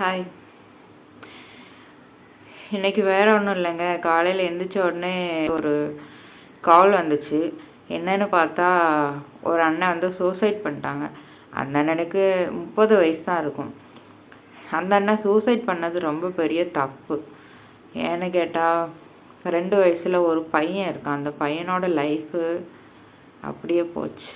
Hi இன்னைக்கு வேற ஒன்றும் இல்லைங்க. காலையில் எந்திரிச்ச உடனே ஒரு கால் வந்துச்சு. என்னன்னு பார்த்தா ஒரு அண்ணன் வந்து சூசைட் பண்ணிட்டாங்க. அந்த அண்ணனுக்கு முப்பது வயசு தான் இருக்கும். அந்த அண்ணன் சூசைட் பண்ணது ரொம்ப பெரிய தப்பு. ஏன்னு கேட்டால் ரெண்டு வயசில் ஒரு பையன் இருக்கான். அந்த பையனோட லைஃபு அப்படியே போச்சு.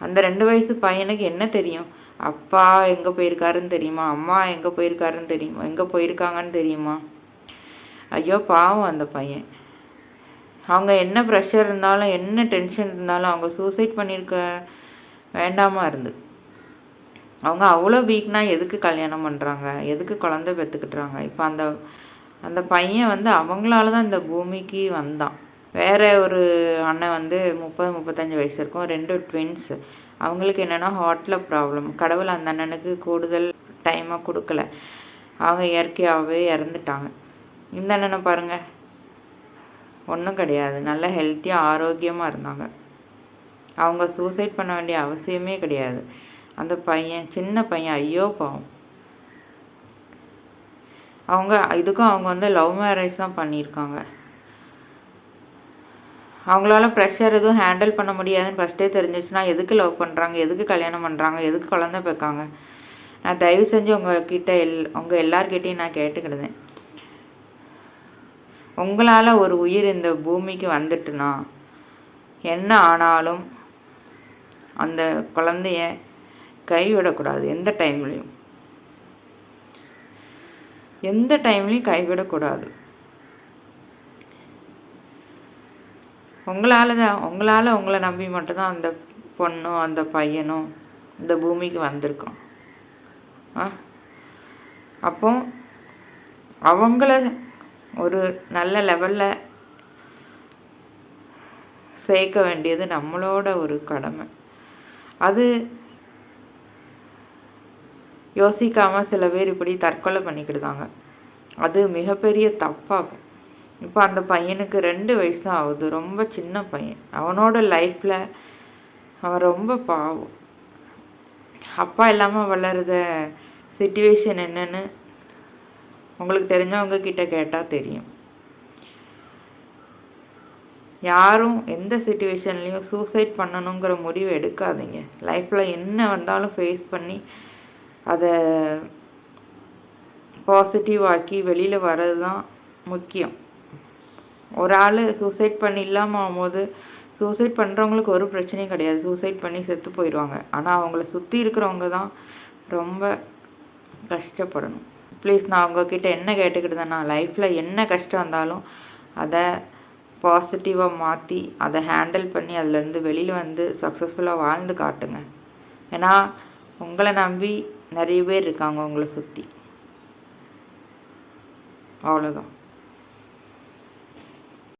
அந்த ரெண்டு வயசு பையனுக்கு என்ன தெரியும்? அப்பா எங்கே போயிருக்காருன்னு தெரியுமா? அம்மா எங்கே போயிருக்காருன்னு தெரியுமா? எங்கே போயிருக்காங்கன்னு தெரியுமா? ஐயோ பாவம் அந்த பையன். அவங்க என்ன ப்ரெஷர் இருந்தாலும் என்ன டென்ஷன் இருந்தாலும் அவங்க சூசைட் பண்ணியிருக்க வேண்டாமா இருந்து. அவங்க அவ்வளோ வீக்னா எதுக்கு கல்யாணம் பண்ணுறாங்க எதுக்கு குழந்தை பெற்றுக்கிட்டுறாங்க இப்போ அந்த அந்த பையன் வந்து அவங்களால தான் இந்த பூமிக்கு வந்தான். வேறு ஒரு அண்ணன் வந்து முப்பது முப்பத்தஞ்சு வயசு இருக்கும். ரெண்டு ட்வின்ஸ் அவங்களுக்கு என்னென்னா ஹார்ட்டில் ப்ராப்ளம் கடவுள் அந்த அண்ணனுக்கு கூடுதல் டைமாக கொடுக்கல. அவங்க இயற்கையாகவே இறந்துட்டாங்க. இந்த அண்ணனை பாருங்கள் ஒன்றும் கிடையாது. நல்ல ஹெல்த்தியாக ஆரோக்கியமாக இருந்தாங்க. அவங்க சூசைட் பண்ண வேண்டிய அவசியமே கிடையாது. அந்த பையன் சின்ன பையன் ஐயோ பாவம். அவங்க இதுக்கும் அவங்க வந்து லவ் மேரேஜ் தான் பண்ணியிருக்காங்க. அவங்களால ப்ரெஷர் எதுவும் ஹேண்டில் பண்ண முடியாதுன்னு ஃபஸ்ட்டே தெரிஞ்சிச்சுன்னா எதுக்கு லவ் பண்ணுறாங்க எதுக்கு கல்யாணம் பண்ணுறாங்க எதுக்கு குழந்தை பார்க்காங்க நான் தயவு செஞ்சு உங்கள்கிட்ட எல் உங்கள் எல்லார்கிட்டையும் நான் கேட்டுக்கிடுதேன். உங்களால் ஒரு உயிர் இந்த பூமிக்கு வந்துட்டுனா என்ன ஆனாலும் அந்த குழந்தைய கைவிடக்கூடாது. எந்த டைம்லையும் எந்த டைம்லையும் கைவிடக்கூடாது. உங்களால் தான் உங்களால் உங்களை நம்பி மட்டும்தான் அந்த பொண்ணும் அந்த பையனும் இந்த பூமிக்கு வந்திருக்கோம் ஆ? அப்போ அவங்கள ஒரு நல்ல லெவலில் சேர்க்க வேண்டியது நம்மளோட ஒரு கடமை. அது யோசிக்காமல் சில பேர் இப்படி தற்கொலை பண்ணிக்கிடுதாங்க அது மிகப்பெரிய தப்பாகும். இப்போ அந்த பையனுக்கு ரெண்டு வயசு தான் ஆகுது. ரொம்ப சின்ன பையன். அவனோட லைஃப்பில் அவன் ரொம்ப பாவம். அப்பா இல்லாமல் வளருத சுச்சுவேஷன் என்னன்னு உங்களுக்கு தெரிஞ்சவங்க கிட்ட கேட்டால் தெரியும். யாரும் எந்த சுச்சுவேஷன்லேயும் சூசைட் பண்ணணுங்கிற முடிவு எடுக்காதீங்க. லைஃப்பில் என்ன வந்தாலும் ஃபேஸ் பண்ணி அதை பாசிட்டிவ் ஆக்கி வெளியில் வர்றது தான் முக்கியம். ஒரு ஆள் சூசைட் பண்ணி இல்லாமல் ஆகும்போது சூசைட் பண்ணுறவங்களுக்கு ஒரு பிரச்சனையும் கிடையாது. சூசைட் பண்ணி செத்து போயிடுவாங்க ஆனால் அவங்கள சுற்றி இருக்கிறவங்க தான் ரொம்ப கஷ்டப்படணும். ப்ளீஸ் நான் உங்ககிட்ட என்ன கேட்டுக்கிட்டேன்னா லைஃப்பில் என்ன கஷ்டம் வந்தாலும் அதை பாசிட்டிவாக மாற்றி அதை ஹேண்டில் பண்ணி அதுலேருந்து வெளியில் வந்து சக்ஸஸ்ஃபுல்லாக வாழ்ந்து காட்டுங்க. ஏன்னா உங்களை நம்பி நிறைய பேர் இருக்காங்க உங்களை சுற்றி அவ்வளோதான்